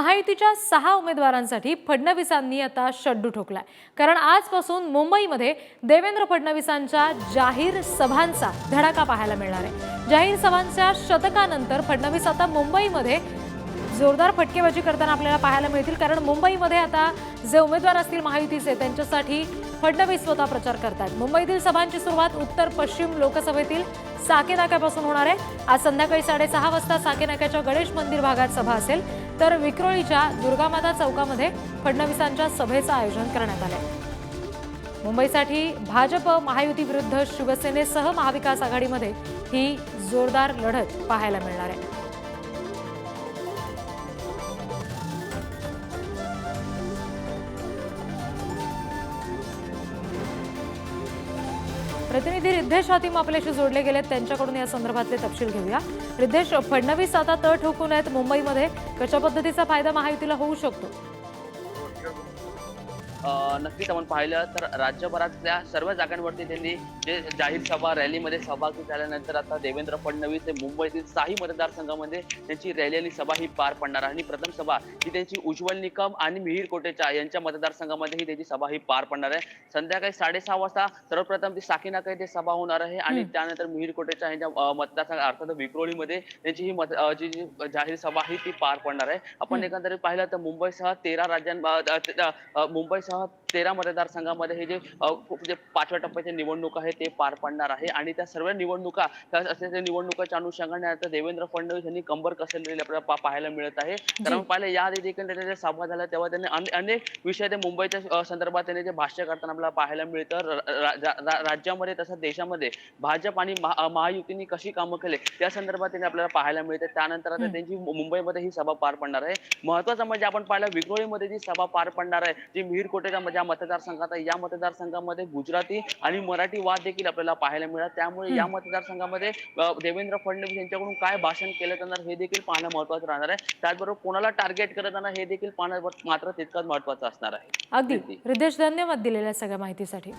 महायुतीच्या सहा उमेदवारांसाठी फडणवीसांनी आता शड्डू ठोकलाय. कारण आजपासून मुंबईमध्ये देवेंद्र फडणवीसांच्या जाहीर सभांचा धडाका पाहायला मिळणार आहे. जाहीर सभांच्या शतकानंतर फडणवीस आता मुंबईमध्ये जोरदार फटकेबाजी करताना आपल्याला पाहायला मिळतील. कारण मुंबईमध्ये आता जे उमेदवार असतील महायुतीचे त्यांच्यासाठी फडणवीस स्वतः प्रचार करतात मुंबईतील सभांची सुरुवात उत्तर पश्चिम लोकसभेतील साकेनाक्यापासून होणार आहे. आज संध्याकाळी साडेसहा वाजता साकेनाक्याच्या गणेश मंदिर भागात सभा असेल तर विक्रोळीच्या दुर्गामाता चौकामध्ये फडणवीसांच्या सभेचं आयोजन करण्यात आलं आहे मुंबईसाठी भाजप महायुती विरुद्ध शिवसेनेसह महाविकास आघाडीमध्ये ही जोरदार लढत पाहायला मिळणार आहे. प्रतिनिधी रिद्धेश हातीम आपल्याशी जोडले गेलेत. त्यांच्याकडून या संदर्भातले तपशील घेऊया. रिद्धेश फडणवीस आता तळ ठोकून आहेत मुंबईमध्ये. कशा पद्धतीचा फायदा महायुतीला होऊ शकतो? नक्कीच आपण पाहिलं तर राज्यभरातल्या सर्व जागांवरती त्यांनी जे जाहीर सभा रॅलीमध्ये सहभागी झाल्यानंतर आता देवेंद्र फडणवीस हे मुंबईतील साही मतदारसंघामध्ये त्यांची रॅली आणि सभा ही पार पडणार आहे आणि प्रथम सभा ही त्यांची उज्ज्वल निकम आणि मिहीर कोटेचा यांच्या मतदारसंघामध्ये ही त्यांची सभा ही पार पडणार आहे संध्याकाळी साडेसहा वाजता सर्वप्रथम ती साकीनाका येथे सभा होणार आहे आणि. त्यानंतर मिहीर कोटेचा यांच्या मतदारसंघ अर्थात विक्रोळीमध्ये त्यांची ही मत जी जाहीर सभा आहे ती पार पडणार आहे आपण. एकंदरीत पाहिलं तर मुंबईसह तेरा राज्यां अ, God तेरा मतदारसंघामध्ये हे जे जे पाचव्या टप्प्याच्या निवडणूक आहे ते पार पडणार आहे. आणि त्या सर्व निवडणुका असलेल्या निवडणुकाच्या अनुषंगाने आता देवेंद्र फडणवीस यांनी कंबर कसलेली आपल्याला पाहायला मिळत आहे. कारण आपण पाहिलं याआधी देखील त्यांच्या सभा झाल्या तेव्हा त्यांनी अने- अनेक विषय ते मुंबईच्या संदर्भात त्यांनी जे भाष्य करताना आपल्याला पाहायला मिळतं. राज्यामध्ये तसंच देशामध्ये भाजप आणि महायुतीने कशी कामं केले त्या संदर्भात त्यांनी आपल्याला पाहायला मिळते. त्यानंतर आता. त्यांची मुंबईमध्ये ही सभा पार पडणार आहे. महत्वाचं म्हणजे आपण पाहिलं विक्रोळीमध्ये जी सभा पार पडणार आहे जी मिहीर कोटेच्या ज्या मतदारसंघात आहे या मतदारसंघामध्ये गुजराती आणि मराठी वाद देखील आपल्याला पाहायला मिळतात. त्यामुळे या मतदारसंघामध्ये देवेंद्र फडणवीस यांच्याकडून काय भाषण केलं जाणार हे देखील पाहणं महत्वाचं राहणार आहे. त्याचबरोबर कोणाला टार्गेट करत जाणार हे देखील पाहणं मात्र तितकंच महत्वाचं असणार आहे. अगदी. रिद्धेश धन्यवाद दिलेल्या सगळ्या माहितीसाठी.